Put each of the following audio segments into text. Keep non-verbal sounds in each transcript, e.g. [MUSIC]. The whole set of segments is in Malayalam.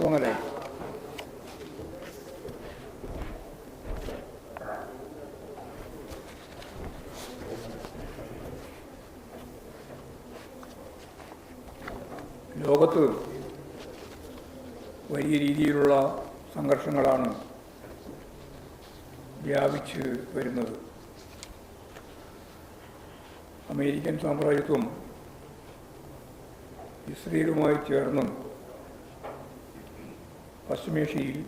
തോന്നലേ ലോകത്ത് വലിയ രീതിയിലുള്ള സംഘർഷങ്ങളാണ് വ്യാപിച്ച് വരുന്നത്. അമേരിക്കൻ സാമ്രാജ്യത്വം ഇസ്രയേലുമായി ചേർന്ന് പശ്ചിമേഷ്യയിൽ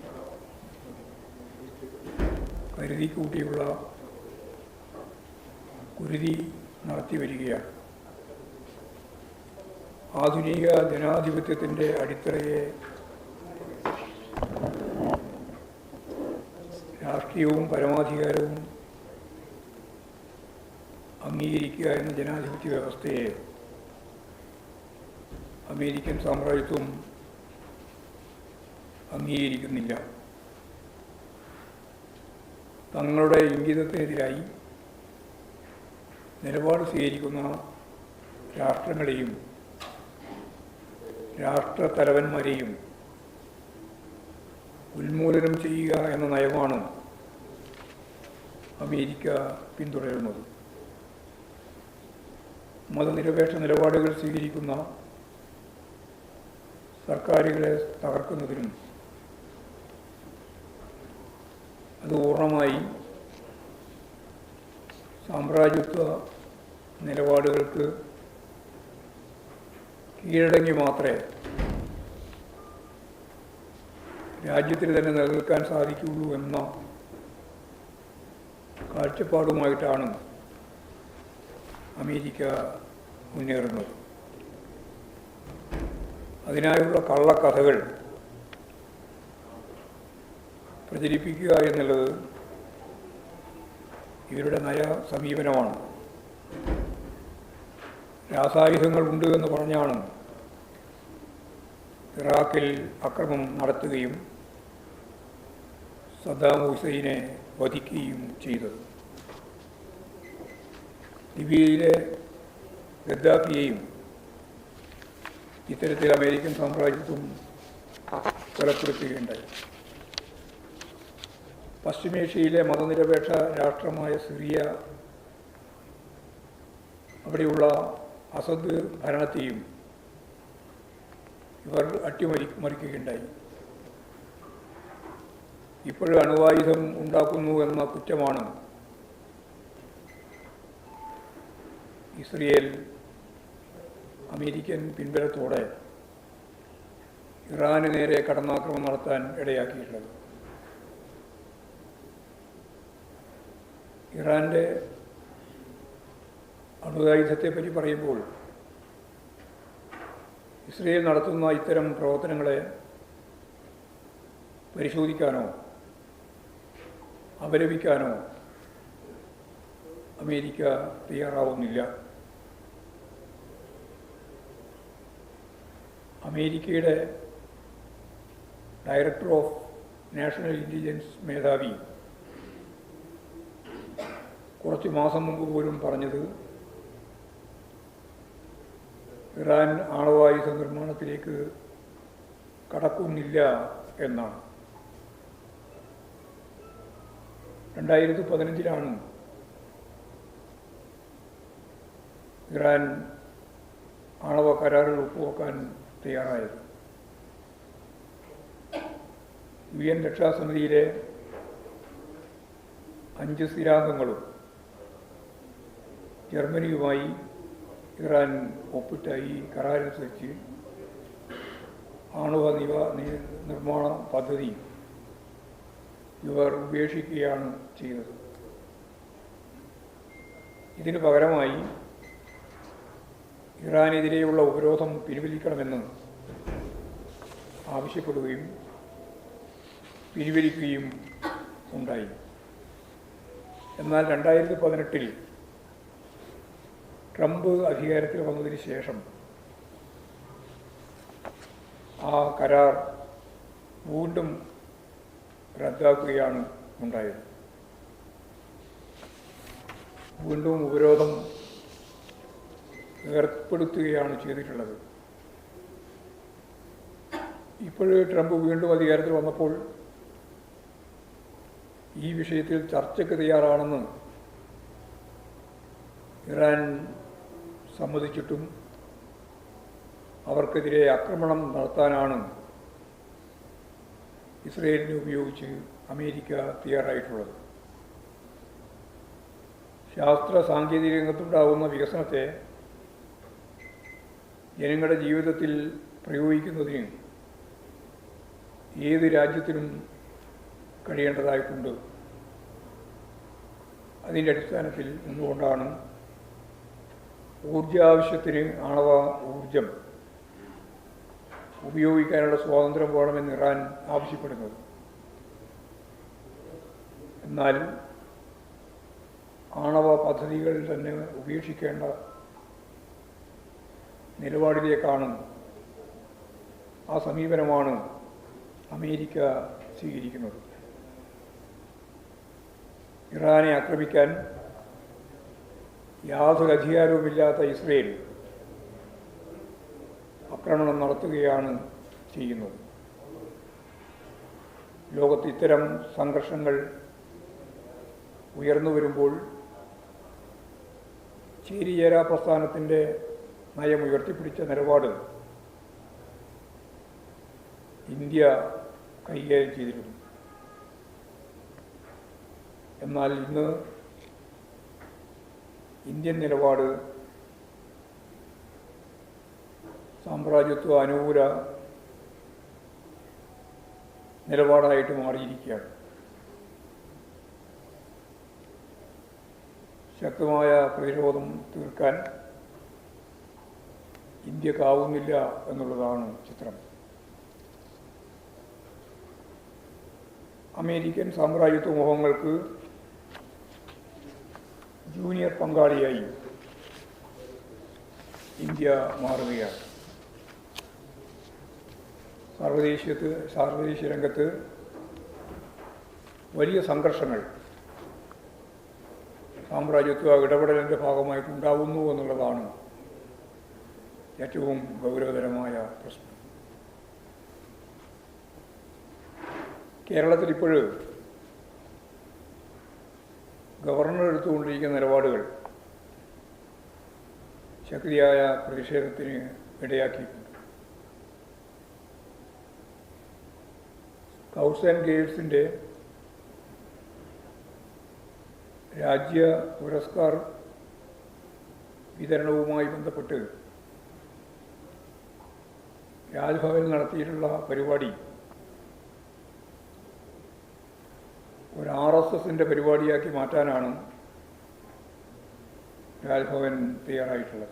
കരുതി കൂട്ടിയുള്ള കുരുതി നടത്തി വരികയാണ്. ആധുനിക ജനാധിപത്യത്തിന്റെ അടിത്തറയെ രാഷ്ട്രീയവും പരമാധികാരവും അംഗീകരിക്കുക എന്ന ജനാധിപത്യ വ്യവസ്ഥയെ അമേരിക്കൻ സാമ്രാജ്യത്വം അംഗീകരിക്കുന്നില്ല. തങ്ങളുടെ ഇംഗിതത്തിനെതിരായി നിലപാട് സ്വീകരിക്കുന്ന രാഷ്ട്രങ്ങളെയും രാഷ്ട്രത്തലവന്മാരെയും ഉന്മൂലനം ചെയ്യുക എന്ന നയമാണ് അമേരിക്ക പിന്തുടരുന്നത്. മതനിരപേക്ഷ നിലപാടുകൾ സ്വീകരിക്കുന്ന സർക്കാരുകളെ തകർക്കുന്നതിനും അത് പൂർണമായി സാമ്രാജ്യത്വ നിലപാടുകൾക്ക് കീഴടങ്ങി മാത്രമേ രാജ്യത്തിന് തന്നെ നിലനിൽക്കാൻ സാധിക്കുകയുള്ളൂ എന്ന കാഴ്ചപ്പാടുമായിട്ടാണ് അമേരിക്ക മുന്നേറുന്നത്. അതിനായുള്ള കള്ളക്കഥകൾ പ്രചരിപ്പിക്കുക എന്നുള്ളത് ഇവരുടെ നയ സമീപനമാണ്. രാസായുധങ്ങൾ ഉണ്ട് എന്ന് പറഞ്ഞാണ് ഇറാഖിൽ അക്രമം നടത്തുകയും സദ്ദാം ഹുസൈനെ വധിക്കുകയും ചെയ്തത്. ലിബിയയിലെ ഗദ്ദാഫിയെയും ഇത്തരത്തിൽ അമേരിക്കൻ സാമ്രാജ്യത്വം കൊലപ്പെടുത്തുകയുണ്ടായി. പശ്ചിമേഷ്യയിലെ മതനിരപേക്ഷ രാഷ്ട്രമായ സിറിയ അവിടെയുള്ള അസദ് ഭരണത്തെയും ഇവർ അട്ടിമറി മറിക്കുകയുണ്ടായി ഇപ്പോഴും അണുവായുധം ഉണ്ടാക്കുന്നു എന്ന കുറ്റമാണ് ഇസ്രയേൽ അമേരിക്കൻ പിൻബലത്തോടെ ഇറാന് നേരെ കടന്നാക്രമണം നടത്താൻ ഇടയാക്കിയിട്ടുള്ളത്. ഇറാന്റെ അണുവായുധത്തെപ്പറ്റി പറയുമ്പോൾ ഇസ്രയേൽ നടത്തുന്ന ഇത്തരം പ്രവർത്തനങ്ങളെ പരിശോധിക്കാനോ അപലപിക്കാനോ അമേരിക്ക തയ്യാറാവുന്നില്ല. അമേരിക്കയുടെ ഡയറക്ടർ ഓഫ് നാഷണൽ ഇന്റലിജൻസ് മേധാവി കുറച്ച് മാസം മുമ്പ് പോലും പറഞ്ഞത് ഇറാൻ ആണവായുധ നിർമ്മാണത്തിലേക്ക് കടക്കുന്നില്ല എന്നാണ്. രണ്ടായിരത്തി പതിനഞ്ചിലാണ് ഇറാൻ ആണവ കരാറിൽ ഒപ്പുവെക്കാൻ തയ്യാറായത്. യു എൻ രക്ഷാസമിതിയിലെ അഞ്ച് സ്ഥിരാംഗങ്ങളും ജർമ്മനിയുമായി ഇറാൻ ഒപ്പിട്ട ഈ കരാറനുസരിച്ച് ആണവ നിവ നിർമ്മാണ പദ്ധതി ഇവർ ഉപേക്ഷിക്കുകയാണ് ചെയ്യുന്നത്. ഇതിന് പകരമായി ഇറാനെതിരെയുള്ള ഉപരോധം പിൻവലിക്കണമെന്ന് ആവശ്യപ്പെടുകയും പിൻവലിക്കുകയും ഉണ്ടായി. എന്നാൽ രണ്ടായിരത്തി പതിനെട്ടിൽ ട്രംപ് അധികാരത്തിൽ വന്നതിന് ശേഷം ആ കരാർ വീണ്ടും റദ്ദാക്കുകയാണ് ഉണ്ടായത്. വീണ്ടും ഉപരോധം ഏർപ്പെടുത്തുകയാണ് ചെയ്തിട്ടുള്ളത്. ഇപ്പോൾ ട്രംപ് വീണ്ടും അധികാരത്തിൽ വന്നപ്പോൾ ഈ വിഷയത്തിൽ ചർച്ചയ്ക്ക് തയ്യാറാണെന്ന് ഇറാൻ സമ്മതിച്ചിട്ടും അവർക്കെതിരെ ആക്രമണം നടത്താനാണ് ഇസ്രയേലിനെ ഉപയോഗിച്ച് അമേരിക്ക തയ്യാറായിട്ടുള്ളത്. ശാസ്ത്ര സാങ്കേതിക രംഗത്തുണ്ടാകുന്ന വികസനത്തെ ജനങ്ങളുടെ ജീവിതത്തിൽ പ്രയോഗിക്കുന്നതിന് ഏത് രാജ്യത്തിനും കഴിയേണ്ടതായിട്ടുണ്ട്. അതിന്റെ അടിസ്ഥാനത്തിൽ നിന്നുകൊണ്ടാണ് ഊർജാവശ്യത്തിന് ആണവ ഊർജം ഉപയോഗിക്കാനുള്ള സ്വാതന്ത്ര്യം വേണമെന്ന് ഇറാൻ ആവശ്യപ്പെടുന്നത്. എന്നാൽ ആണവ പദ്ധതികൾ തന്നെ ഉപേക്ഷിക്കേണ്ട നിലപാടിലേക്കാണ് ആ സമീപനമാണ് അമേരിക്ക സ്വീകരിക്കുന്നത്. ഇറാനെ ആക്രമിക്കാൻ യാതൊരു അധികാരവുമില്ലാത്ത ഇസ്രയേൽ ആക്രമണം നടത്തുകയാണ് ചെയ്യുന്നത്. ലോകത്ത് ഇത്തരം സംഘർഷങ്ങൾ ഉയർന്നു വരുമ്പോൾ ചേരിചേരാ പ്രസ്ഥാനത്തിന്റെ നയം ഉയർത്തിപ്പിടിച്ച നിലപാട് ഇന്ത്യ കൈകാര്യം ചെയ്തിരുന്നു. എന്നാൽ ഇന്ന് ഇന്ത്യൻ നിലപാട് സാമ്രാജ്യത്വ അനുകൂല നിലപാടായിട്ട് മാറിയിരിക്കുകയാണ്. ശക്തമായ പ്രതിരോധം തീർക്കാൻ ഇന്ത്യക്കാവുന്നില്ല എന്നുള്ളതാണ് ചിത്രം. അമേരിക്കൻ സാമ്രാജ്യത്വ മോഹങ്ങൾക്ക് ജൂനിയർ പങ്കാളിയായി ഇന്ത്യ മാറുകയാണ്. സാർവദേശീയത്ത് സാർവദേശീയ രംഗത്ത് വലിയ സംഘർഷങ്ങൾ സാമ്രാജ്യത്വ ഇടപെടലിന്റെ ഭാഗമായിട്ട് ഉണ്ടാവുന്നു എന്നുള്ളതാണ് ഏറ്റവും ഗൗരവതരമായ പ്രശ്നം. കേരളത്തിൽ ഇപ്പോൾ ഗവർണർ എടുത്തുകൊണ്ടിരിക്കുന്ന നിലപാടുകൾ ശക്തിയായ പ്രതിഷേധത്തിന് ഇടയാക്കിയിട്ടുണ്ട്. കൗസ് ആൻഡ് ഗൈഡ്സിന്റെ രാജ്യ പുരസ്കാർ വിതരണവുമായി ബന്ധപ്പെട്ട് രാജ്ഭവനിൽ നടത്തിയിട്ടുള്ള പരിപാടി ഒരു ആർ എസ് എസിന്റെ പരിപാടിയാക്കി മാറ്റാനാണ് രാജ്ഭവൻ തയ്യാറായിട്ടുള്ളത്.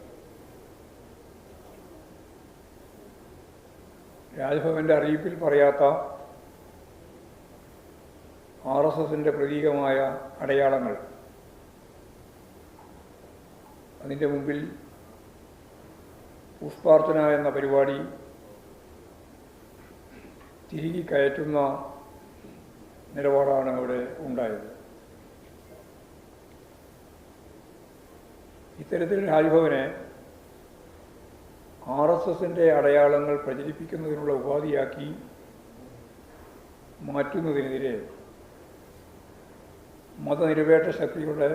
രാജ്ഭവന്റെ അറിയിപ്പിൽ പറയാത്ത ആർ എസ് എസിന്റെ പ്രതീകമായ അടയാളങ്ങൾ. അതിന്റെ മുമ്പിൽ പുഷ്പാർച്ചന എന്ന പരിപാടി തിരികെ കയറ്റുന്ന നിലപാടാണ് അവിടെ ഉണ്ടായത്. ഇത്തരത്തിൽ രാജ്ഭവനെ ആർ എസ് എസിന്റെ അടയാളങ്ങൾ പ്രചരിപ്പിക്കുന്നതിനുള്ള ഉപാധിയാക്കി മാറ്റുന്നതിനെതിരെ മതനിരപേക്ഷ ശക്തികളുടെ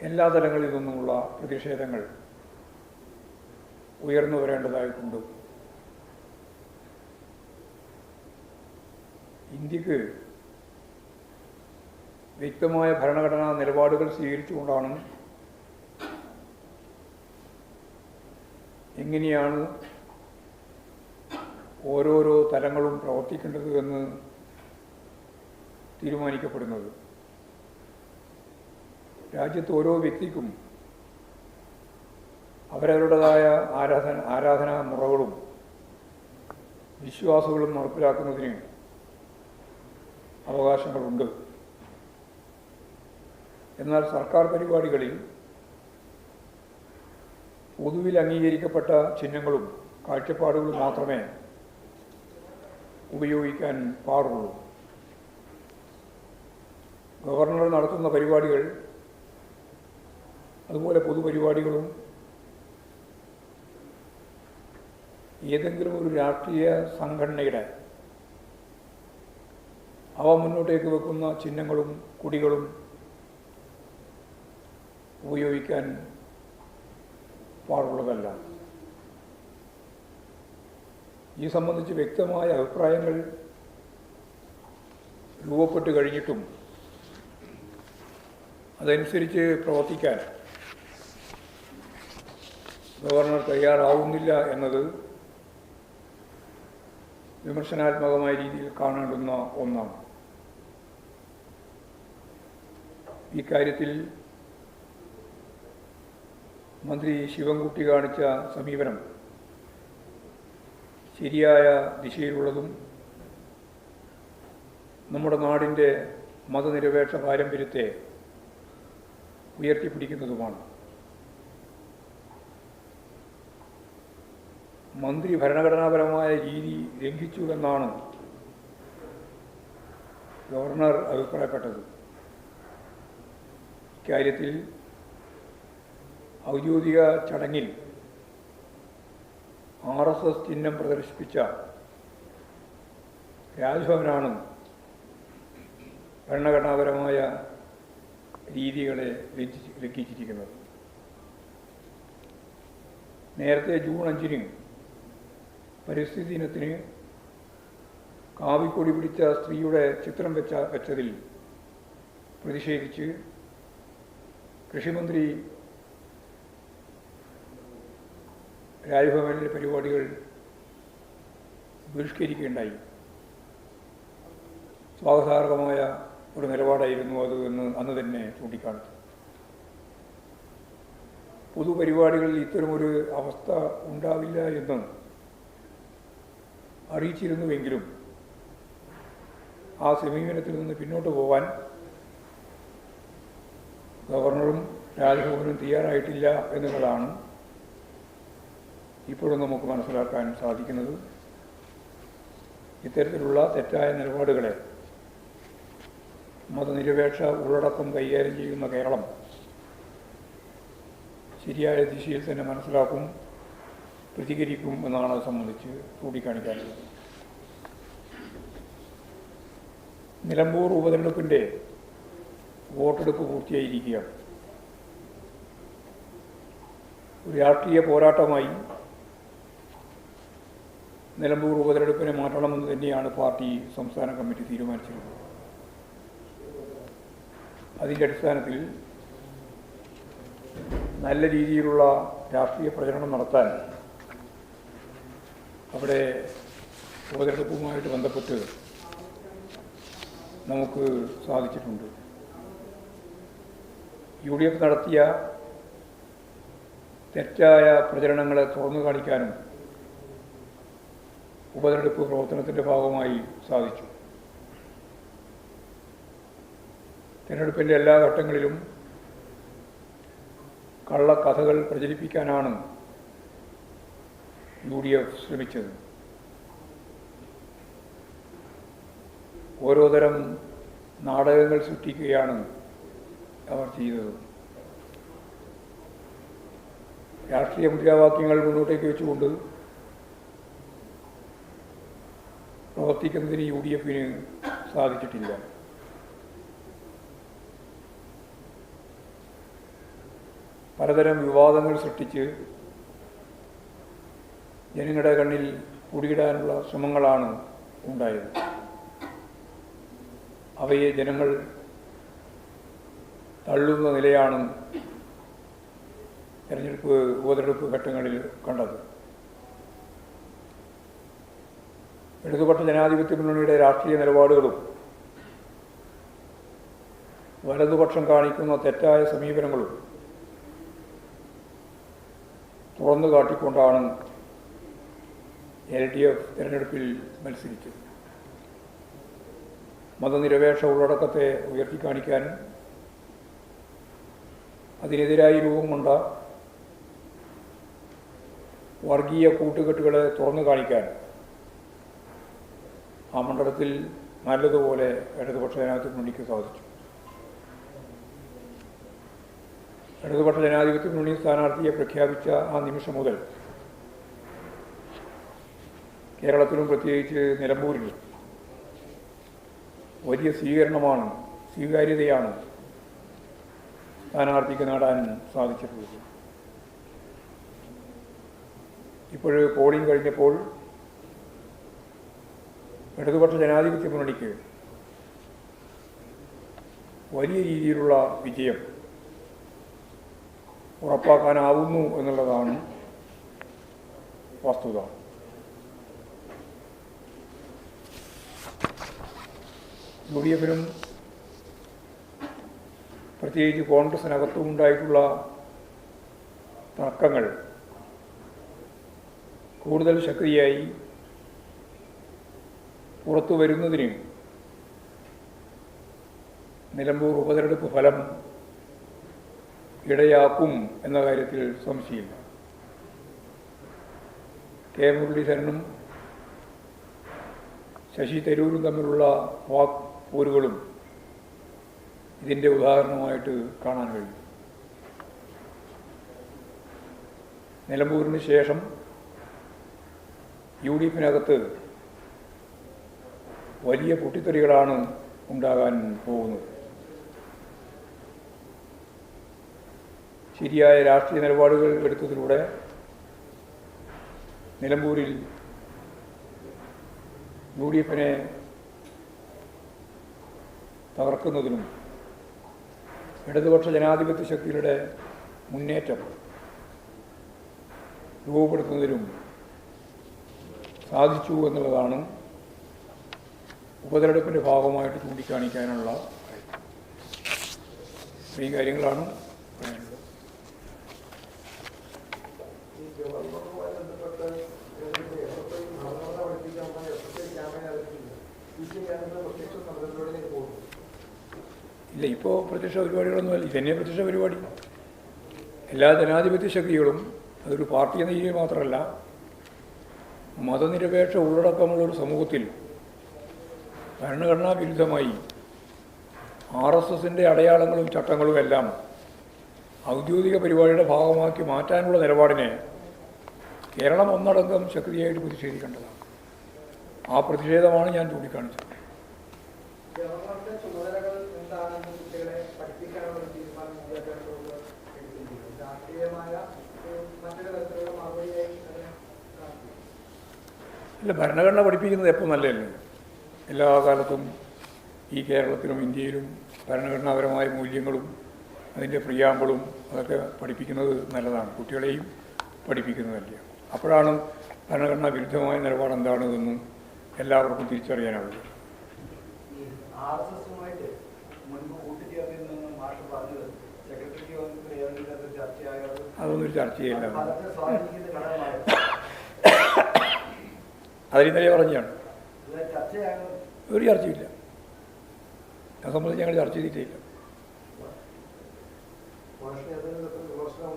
എല്ലാ തലങ്ങളിൽ നിന്നുമുള്ള പ്രതിഷേധങ്ങൾ ഉയർന്നു വരേണ്ടതായിട്ടുണ്ട്. ഇന്ത്യയ്ക്ക് വ്യക്തമായ ഭരണഘടനാ നിലപാടുകൾ സ്വീകരിച്ചുകൊണ്ടാണ് എങ്ങനെയാണ് ഓരോരോ തലങ്ങളും പ്രവർത്തിക്കേണ്ടത് എന്ന് തീരുമാനിക്കപ്പെടുന്നത്. രാജ്യത്ത് ഓരോ വ്യക്തിക്കും അവരവരുടേതായ ആരാധന ആരാധനാ മുറകളും വിശ്വാസങ്ങളും നടപ്പിലാക്കുന്നതിന് അവകാശങ്ങളുണ്ട്. എന്നാൽ സർക്കാർ പരിപാടികളിൽ പൊതുവിൽ അംഗീകരിക്കപ്പെട്ട ചിഹ്നങ്ങളും കാഴ്ചപ്പാടുകളും മാത്രമേ ഉപയോഗിക്കാൻ പാടുള്ളൂ. ഗവർണർ നടത്തുന്ന പരിപാടികൾ അതുപോലെ പൊതുപരിപാടികളും ഏതെങ്കിലും ഒരു രാഷ്ട്രീയ സംഘടനയുടെ അവ മുന്നോട്ടേക്ക് വെക്കുന്ന ചിഹ്നങ്ങളും കുടികളും ഉപയോഗിക്കാൻ പാടുള്ളതല്ല. ഈ സംബന്ധിച്ച് വ്യക്തമായ അഭിപ്രായങ്ങൾ രൂപപ്പെട്ട് കഴിഞ്ഞിട്ടും അതനുസരിച്ച് പ്രവർത്തിക്കാൻ ഗവർണർ തയ്യാറാവുന്നില്ല എന്നത് വിമർശനാത്മകമായ രീതിയിൽ കാണേണ്ടുന്ന ഒന്നാണ്. ഇക്കാര്യത്തിൽ മന്ത്രി ശിവൻകുട്ടി കാണിച്ച സമീപനം ശരിയായ ദിശയിലുള്ളതും നമ്മുടെ നാടിന്റെ മതനിരപേക്ഷ പാരമ്പര്യത്തെ ഉയർത്തിപ്പിടിക്കുന്നതുമാണ്. മന്ത്രി ഭരണഘടനാപരമായ രീതി ലംഘിച്ചു എന്നാണ് ഗവർണർ അഭിപ്രായപ്പെട്ടത്. ഇക്കാര്യത്തിൽ ഔദ്യോഗിക ചടങ്ങിൽ ആർ എസ് എസ് ചിഹ്നം പ്രദർശിപ്പിച്ച രാജ്ഭവനാണ് ഭരണഘടനാപരമായ രീതികളെ ലംഘിച്ച് ലംഘിച്ചിരിക്കുന്നത് നേരത്തെ ജൂൺ അഞ്ചിന് പരിസ്ഥിതി ദിനത്തിന് കാവിക്കൊടി പിടിച്ച സ്ത്രീയുടെ ചിത്രം വെച്ച വെച്ചതിൽ പ്രതിഷേധിച്ച് കൃഷിമന്ത്രി രാജ്ഭവനിലെ പരിപാടികൾ ബഹിഷ്കരിക്കുകയുണ്ടായി. സ്വാഗതാർഹമായ ഒരു നിലപാടായിരുന്നു അത് എന്ന് അന്ന് തന്നെ ചൂണ്ടിക്കാണിച്ചു. പൊതുപരിപാടികളിൽ ഇത്തരമൊരു അവസ്ഥ ഉണ്ടാവില്ല എന്ന് അറിയിച്ചിരുന്നുവെങ്കിലും ആ സമീപനത്തിൽ നിന്ന് പിന്നോട്ട് പോകാൻ ഗവർണറും രാജ്ഭവനും തയ്യാറായിട്ടില്ല എന്നുള്ളതാണ് ഇപ്പോഴും നമുക്ക് മനസ്സിലാക്കാൻ സാധിക്കുന്നത് ഇത്തരത്തിലുള്ള തെറ്റായ നിലപാടുകളെ മതനിരപേക്ഷ ഉള്ളടക്കം കൈകാര്യം ചെയ്യുന്ന കേരളം ശരിയായ ദിശയിൽ തന്നെ മനസ്സിലാക്കും പ്രതികരിക്കും എന്നാണ് അത് സംബന്ധിച്ച് ചൂണ്ടിക്കാണിക്കാനുള്ളത്. നിലമ്പൂർ ഉപതെരഞ്ഞെടുപ്പിന്റെ വോട്ടെടുപ്പ് പൂർത്തിയായിരിക്കുകയാണ്. ഒരു രാഷ്ട്രീയ പോരാട്ടമായി നിലമ്പൂർ ഉപതെരഞ്ഞെടുപ്പിനെ മാറ്റണമെന്ന് തന്നെയാണ് പാർട്ടി സംസ്ഥാന കമ്മിറ്റി തീരുമാനിച്ചിരുന്നത്. അതിന്റെ അടിസ്ഥാനത്തിൽ നല്ല രീതിയിലുള്ള രാഷ്ട്രീയ പ്രചരണം നടത്താൻ അവിടെ ഉപതെരഞ്ഞെടുപ്പുമായിട്ട് ബന്ധപ്പെട്ട് നമുക്ക് സാധിച്ചിട്ടുണ്ട്. യു ഡി എഫ് നടത്തിയ തെറ്റായ പ്രചരണങ്ങളെ തുറന്നു കാണിക്കാനും ഉപതെരഞ്ഞെടുപ്പ് പ്രവർത്തനത്തിന്റെ ഭാഗമായി സാധിച്ചു. തിരഞ്ഞെടുപ്പിന്റെ എല്ലാ ഘട്ടങ്ങളിലും കള്ളക്കഥകൾ പ്രചരിപ്പിക്കാനാണ് യു ഡി എഫ് ശ്രമിച്ചത്. ഓരോ തരം നാടകങ്ങൾ സൃഷ്ടിക്കുകയാണ് അവർ ചെയ്തത്. രാഷ്ട്രീയ മുദ്രാവാക്യങ്ങൾ മുന്നോട്ടേക്ക് വെച്ചുകൊണ്ട് പ്രവർത്തിക്കുന്നതിന് യു ഡി എഫിന് സാധിച്ചിട്ടില്ല. പലതരം വിവാദങ്ങൾ സൃഷ്ടിച്ച് ജനങ്ങളുടെ കണ്ണിൽ കുടിയിടാനുള്ള ശ്രമങ്ങളാണ് ഉണ്ടായത്. അവയെ ജനങ്ങൾ തള്ളുന്ന നിലയാണ് തെരഞ്ഞെടുപ്പ് ഉപതെരഞ്ഞെടുപ്പ് ഘട്ടങ്ങളിൽ കണ്ടത്. ഇടതുപക്ഷ ജനാധിപത്യ മുന്നണിയുടെ രാഷ്ട്രീയ നിലപാടുകളും വലതുപക്ഷം കാണിക്കുന്ന തെറ്റായ സമീപനങ്ങളും തുറന്നു കാട്ടിക്കൊണ്ടാണ് എൽ ഡി എഫ് തിരഞ്ഞെടുപ്പിൽ മത്സരിച്ചത്. മതനിരപേക്ഷ ഉള്ളടക്കത്തെ ഉയർത്തിക്കാണിക്കാനും അതിനെതിരായി രൂപം കൊണ്ട വർഗീയ കൂട്ടുകെട്ടുകളെ തുറന്നു കാണിക്കാൻ ആ മണ്ഡലത്തിൽ നല്ലതുപോലെ ഇടതുപക്ഷ ജനാധിപത്യ മുന്നണിക്ക് സാധിച്ചു ഇടതുപക്ഷ ജനാധിപത്യ മുന്നണി സ്ഥാനാർത്ഥിയെ പ്രഖ്യാപിച്ച ആ നിമിഷം മുതൽ കേരളത്തിലും പ്രത്യേകിച്ച് നിലമ്പൂരിൽ വലിയ സ്വീകരണമാണ് സ്വീകാര്യതയാണ് സ്ഥാനാർത്ഥിക്ക് നേടാൻ സാധിച്ചിട്ടുള്ളത്. ഇപ്പോൾ പോളിംഗ് കഴിഞ്ഞപ്പോൾ ഇടതുപക്ഷ ജനാധിപത്യ മുന്നണിക്ക് വലിയ രീതിയിലുള്ള വിജയം ഉറപ്പാക്കാനാവുന്നു എന്നുള്ളതാണ് വസ്തുത. യു ഡി എഫിനും പ്രത്യേകിച്ച് കോൺഗ്രസിനകത്തും ഉണ്ടായിട്ടുള്ള തർക്കങ്ങൾ കൂടുതൽ ശക്തിയായി പുറത്തു വരുന്നതിനും നിലമ്പൂർ ഉപതെരഞ്ഞെടുപ്പ് ഫലം ഇടയാക്കും എന്ന കാര്യത്തിൽ സംശയമില്ല. കെ മുരളീധരനും ശശി തരൂരും തമ്മിലുള്ള വാക് പോരുകളും ഇതിന്റെ ഉദാഹരണമായിട്ട് കാണാൻ കഴിയും. നിലമ്പൂരിന് ശേഷം യു ഡി എഫിനകത്ത് വലിയ പൊട്ടിത്തെറികളാണ് ഉണ്ടാകാൻ പോകുന്നത്. ശരിയായ രാഷ്ട്രീയ നിലപാടുകൾ എടുത്തതിലൂടെ നിലമ്പൂരിൽ യു ഡി എഫിനെ തകർക്കുന്നതിനും ഇടതുപക്ഷ ജനാധിപത്യ ശക്തികളുടെ മുന്നേറ്റം രൂപപ്പെടുത്തുന്നതിനും സാധിച്ചു എന്നുള്ളതാണ് ഉപതെരഞ്ഞെടുപ്പിന്റെ ഭാഗമായിട്ട് ചൂണ്ടിക്കാണിക്കാനുള്ള. ഈ കാര്യങ്ങളാണ് ഇല്ല ഇപ്പോൾ പ്രത്യക്ഷ പരിപാടികളൊന്നുമല്ല ഇതന്നെ പ്രത്യക്ഷ പരിപാടി എല്ലാ ജനാധിപത്യ ശക്തികളും അതൊരു പാർട്ടി എന്ന രീതിയിൽ മാത്രമല്ല മതനിരപേക്ഷ ഉള്ളടക്കമുള്ള ഒരു സമൂഹത്തിൽ ഭരണഘടനാ വിരുദ്ധമായി ആർ എസ് എസിന്റെ അടയാളങ്ങളും ചട്ടങ്ങളും എല്ലാം ഔദ്യോഗിക പരിപാടിയുടെ ഭാഗമാക്കി മാറ്റാനുള്ള നിലപാടിനെ കേരളം ഒന്നടങ്കം ശക്തിയായിട്ട് പ്രതിഷേധിക്കേണ്ടതാണ്. ആ പ്രതിഷേധമാണ് ഞാൻ ചൂണ്ടിക്കാണിച്ചത്. അല്ല ഭരണഘടന പഠിപ്പിക്കുന്നത് എപ്പോൾ നല്ലതല്ലേ? എല്ലാ കാലത്തും ഈ കേരളത്തിലും ഇന്ത്യയിലും ഭരണഘടനാപരമായ മൂല്യങ്ങളും അതിന്റെ പ്രിയാമ്പളും അതൊക്കെ പഠിപ്പിക്കുന്നത് നല്ലതാണ്. കുട്ടികളെയും പഠിപ്പിക്കുന്നതല്ല അപ്പോഴാണ് ഭരണഘടനാ വിരുദ്ധമായ നിലപാട് എന്താണെന്നും എല്ലാവർക്കും തിരിച്ചറിയാനാവുക അതൊന്നും ചർച്ചയില്ല. അതിൽ ഇന്നലെ പറഞ്ഞാണ്. ചർച്ചയാകുന്നത് ഒരു ചർച്ചയില്ല അത് സംബന്ധിച്ച് ഞങ്ങൾ ചർച്ച ചെയ്തിട്ടില്ല. വിമർശനം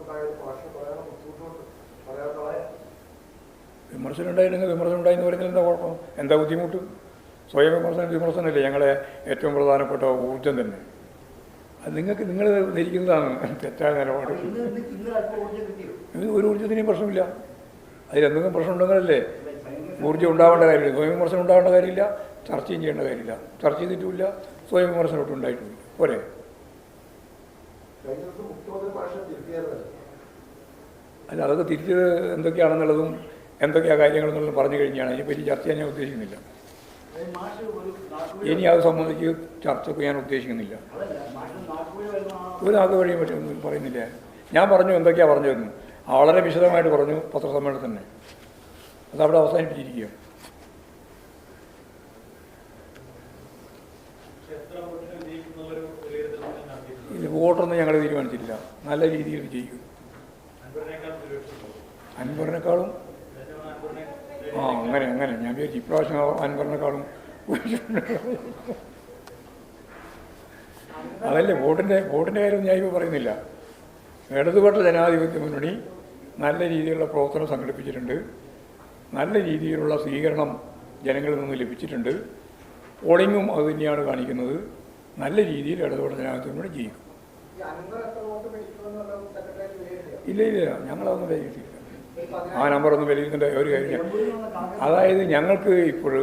പറയാൻ വിമർശനം ഉണ്ടായിരുന്നെങ്കിൽ വിമർശനം ഉണ്ടായെന്ന് പറയുന്നതിൽ എന്താ കുഴപ്പം? എന്താ ബുദ്ധിമുട്ട്? സ്വയം വിമർശനം വിമർശനമല്ലേ? ഞങ്ങളെ ഏറ്റവും പ്രധാനപ്പെട്ട ഊർജം തന്നെ. അത് നിങ്ങൾക്ക് നിങ്ങൾ ധരിക്കുന്നതാണ് തെറ്റായ നിലപാട്. ഒരു ഊർജത്തിനും പ്രശ്നമില്ല. അതിലെന്തെങ്കിലും പ്രശ്നം ഉണ്ടെങ്കിലല്ലേ ഊർജം ഉണ്ടാവേണ്ട കാര്യമില്ല. സ്വയം വിമർശനം ഉണ്ടാവേണ്ട കാര്യമില്ല. ചർച്ചയും ചെയ്യേണ്ട കാര്യമില്ല. ചർച്ച ചെയ്തിട്ടുമില്ല സ്വയം വിമർശനമൊട്ടും ഉണ്ടായിട്ടുണ്ട് ഉണ്ടായിട്ടുമില്ല പോരെ അല്ല അതൊക്കെ തിരിച്ചത് എന്തൊക്കെയാണെന്നുള്ളതും എന്തൊക്കെയാ കാര്യങ്ങളെന്നുള്ളതും പറഞ്ഞു കഴിഞ്ഞാണ്. അതിനെപ്പറ്റി ചർച്ച ചെയ്യാൻ ഞാൻ ഉദ്ദേശിക്കുന്നില്ല. ഇനി അത് സംബന്ധിച്ച് ചർച്ചയ്ക്ക് ഞാൻ ഉദ്ദേശിക്കുന്നില്ല. അതല്ല വഴി പറ്റും പറയുന്നില്ല. ഞാൻ പറഞ്ഞു എന്തൊക്കെയാണ് പറഞ്ഞു പറഞ്ഞതെന്ന്. വളരെ വിശദമായിട്ട് പറഞ്ഞു പത്രസമ്മേളനത്തിൽ തന്നെ. അതവിടെ അവസാനിപ്പിച്ചിരിക്കുക ഇത് വോട്ടൊന്നും ഞങ്ങൾ തീരുമാനിച്ചില്ല നല്ല രീതിയിൽ വിജയിക്കും. അൻപറിനേക്കാളും ആ അങ്ങനെ അങ്ങനെ. ഞാൻ വിചാരിച്ചു ഇപ്രാവശ്യം അൻപറിനേക്കാളും [LAUGHS] അതല്ലേ വോട്ടിന്റെ വോട്ടിന്റെ കാര്യം ഞാൻ ഇപ്പോൾ പറയുന്നില്ല. ഇടതുപക്ഷ ജനാധിപത്യ മുന്നണി നല്ല രീതിയിലുള്ള പ്രവർത്തനം സംഘടിപ്പിച്ചിട്ടുണ്ട്. നല്ല രീതിയിലുള്ള സ്വീകരണം ജനങ്ങളിൽ നിന്ന് ലഭിച്ചിട്ടുണ്ട്. പോളിങ്ങും അത് തന്നെയാണ് കാണിക്കുന്നത്. നല്ല രീതിയിൽ ഇടതുപക്ഷ ജനാധിപത്യ മുന്നണി ജയിക്കും. ഇല്ല ഇല്ല ഞങ്ങളതൊന്നും വിലയിരുത്തിയില്ല ആ നമ്പറൊന്നും വിലയിരുത്തേണ്ട ഒരു കാര്യം അതായത് ഞങ്ങൾക്ക് ഇപ്പോൾ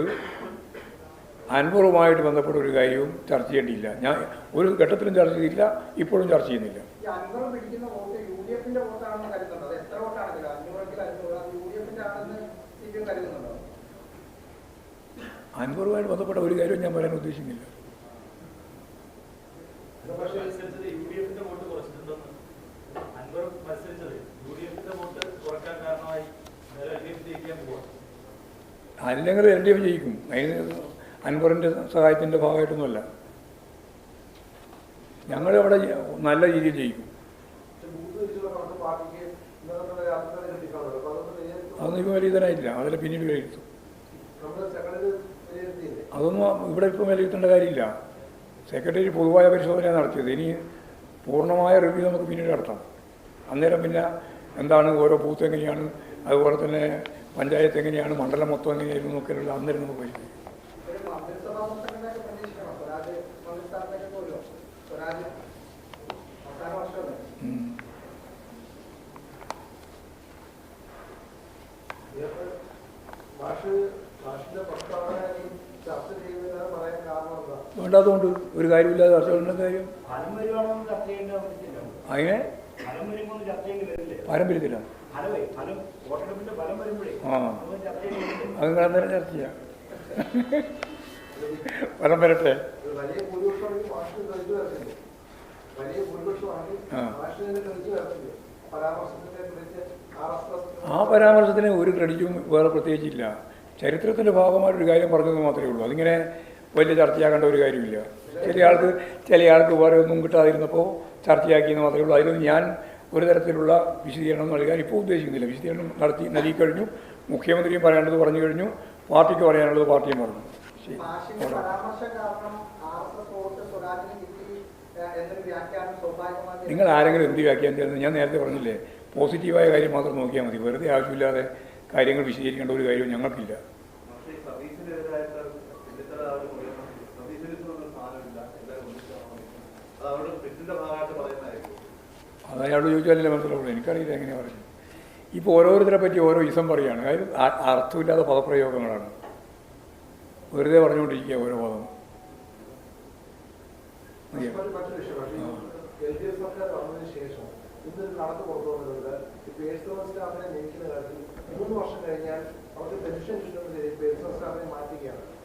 അൻപറുമായിട്ട് ബന്ധപ്പെട്ട ഒരു കാര്യവും ചർച്ച ചെയ്യേണ്ടിയില്ല. ഞാൻ ഒരു ഘട്ടത്തിലും ചർച്ച ചെയ്തില്ല ഇപ്പോഴും ചർച്ച ചെയ്യുന്നില്ല. അൻപറുമായിട്ട് ബന്ധപ്പെട്ട ഒരു കാര്യവും ഞാൻ പറയാൻ ഉദ്ദേശിക്കുന്നില്ല പക്ഷേ മത്സരിച്ചത് യു ഡി എഫിന്റെ വോട്ട് കുറച്ചിട്ടുണ്ടെന്ന് അൻവർ മത്സരിച്ചത് യു ഡി എഫിന്റെ വോട്ട് കുറയ്ക്കാൻ കാരണമായി നേരെ എൽ ഡി എഫ് ജയിക്കാൻ പോവാ അല്ലെങ്കിൽ എൽ ഡി എഫ് ജയിക്കും. അതിന് അൻവറിന്റെ സഹായത്തിന്റെ ഭാഗമായിട്ടൊന്നുമല്ല. ഞങ്ങളിവിടെ നല്ല രീതിയിൽ ജയിക്കും. അതൊന്നും ഇപ്പോൾ അതിൽ പിന്നീട് വിലയിരുത്തും. അതൊന്നും ഇവിടെ ഇപ്പോൾ വിലയിരുത്തേണ്ട കാര്യമില്ല. സെക്രട്ടറി പൊതുവായ പരിശോധന നടത്തിയത്. ഇനി പൂർണമായ റിവ്യൂ നമുക്ക് പിന്നീട് നടത്താം. അന്നേരം പിന്നെ എന്താണ് ഓരോ ബൂത്ത് എങ്ങനെയാണ് അതുപോലെ തന്നെ പഞ്ചായത്ത് എങ്ങനെയാണ് മണ്ഡലം മൊത്തം എങ്ങനെയായിരുന്നു എന്നൊക്കെയുള്ള അന്നിരുന്നു പോയി. വേണ്ടാത്തതുകൊണ്ട് ഒരു കാര്യമില്ലാതെ ചർച്ചകളുടെ കാര്യം. അതിനെ പാരമ്പര്യത്തിലാണ് അത് അന്നേരം ചർച്ച ചെയ്യാം. ഫലം വരട്ടെ. ആ. പരാമർശത്തിന് ഒരു ക്രെഡിറ്റും വേറെ പ്രത്യേകിച്ചില്ല. ചരിത്രത്തിന്റെ ഭാഗമായിട്ടൊരു കാര്യം പറഞ്ഞത് മാത്രമേ ഉള്ളൂ. അതിങ്ങനെ വലിയ ചർച്ചയാക്കേണ്ട ഒരു കാര്യമില്ല. ചില ആൾക്ക് ചില ആൾക്ക് വേറെ ഒന്നും കിട്ടാതിരുന്നപ്പോൾ ചർച്ചയാക്കിയെന്ന് മാത്രമേ ഉള്ളൂ. അതിലൊന്നും ഞാൻ ഒരു തരത്തിലുള്ള വിശദീകരണം നൽകാൻ ഇപ്പോൾ ഉദ്ദേശിക്കുന്നില്ല. വിശദീകരണം നടത്തി നൽകിക്കഴിഞ്ഞു മുഖ്യമന്ത്രിയും പറയാനുള്ളത് പറഞ്ഞു കഴിഞ്ഞു. പാർട്ടിക്ക് പറയാനുള്ളത് പാർട്ടിയും പറഞ്ഞു. ശരി. നിങ്ങൾ ആരെങ്കിലും എന്ത് വ്യാഖ്യാനം ചെയ്യുന്നത് ഞാൻ നേരത്തെ പറഞ്ഞില്ലേ പോസിറ്റീവായ കാര്യം മാത്രം നോക്കിയാൽ മതി. വെറുതെ ആവശ്യമില്ലാതെ കാര്യങ്ങൾ വിശദീകരിക്കേണ്ട ഒരു കാര്യവും ഞങ്ങൾക്കില്ല. അവരുടെ തെറ്റിന്റെ ഭാഗമായിട്ട് പറയുന്നതായിരിക്കും അത് അയാളോട് ചോദിച്ചാലല്ലേ മനസ്സിലാവുള്ളൂ എനിക്കറിയില്ല എങ്ങനെയാണ് പറയുന്നത്. ഇപ്പോൾ ഓരോരുത്തരെ പറ്റി ഓരോ ഇസം പറയുകയാണ് അതായത് അർത്ഥമില്ലാത്ത പദപ്രയോഗങ്ങളാണ്. വെറുതെ പറഞ്ഞുകൊണ്ടിരിക്കുക ഓരോ പദം.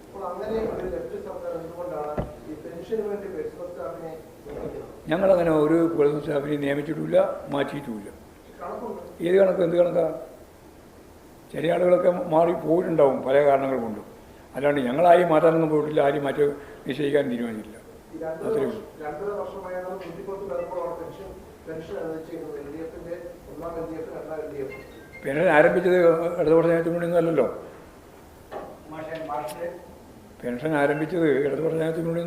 അപ്പോൾ അങ്ങനെ ഒരു ലെഫ്റ്റ് സർക്കാർ എന്തുകൊണ്ടാണ് ഈ പെൻഷന് വേണ്ടി പേഴ്സണൽ സ്റ്റാഫിനെ ഞങ്ങളങ്ങനെ ഒരു പ്രതിനിധി സ്റ്റാഫിനെ നിയമിച്ചിട്ടുമില്ല മാറ്റിയിട്ടുമില്ല ഏത് കണക്ക് എന്ത് കണക്കാ? ചില ആളുകളൊക്കെ മാറി പോയിട്ടുണ്ടാവും പല കാരണങ്ങൾ കൊണ്ടും. അല്ലാണ്ട് ഞങ്ങളാരും മാറ്റാനൊന്നും പോയിട്ടില്ല ആരും മാറ്റി നിശ്ചയിക്കാൻ തീരുമാനിച്ചില്ല അത്രയേ അവർ പെൻഷൻ ആരംഭിച്ചത് ഇടതുപക്ഷ മാഷെ പെൻഷൻ ആരംഭിച്ചത് ഇടതുപക്ഷ ജനത്തിനുവേണ്ടി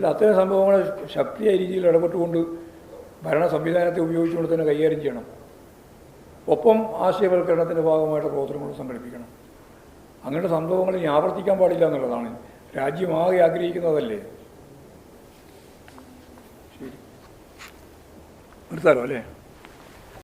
അല്ല അത്തരം സംഭവങ്ങൾ ശക്തിയായ രീതിയിൽ ഇടപെട്ടുകൊണ്ട് ഭരണ സംവിധാനത്തെ ഉപയോഗിച്ചുകൊണ്ട് തന്നെ കൈകാര്യം ചെയ്യണം. ഒപ്പം ആശയവൽക്കരണത്തിന്റെ ഭാഗമായിട്ട് പ്രവർത്തനങ്ങൾ സംഘടിപ്പിക്കണം. അങ്ങനത്തെ സംഭവങ്ങൾ ഇനി ആവർത്തിക്കാൻ പാടില്ല എന്നുള്ളതാണ്. രാജ്യമാകെ ആഗ്രഹിക്കുന്നതല്ലേ? ശരി. നിർത്താലോ അല്ലേ?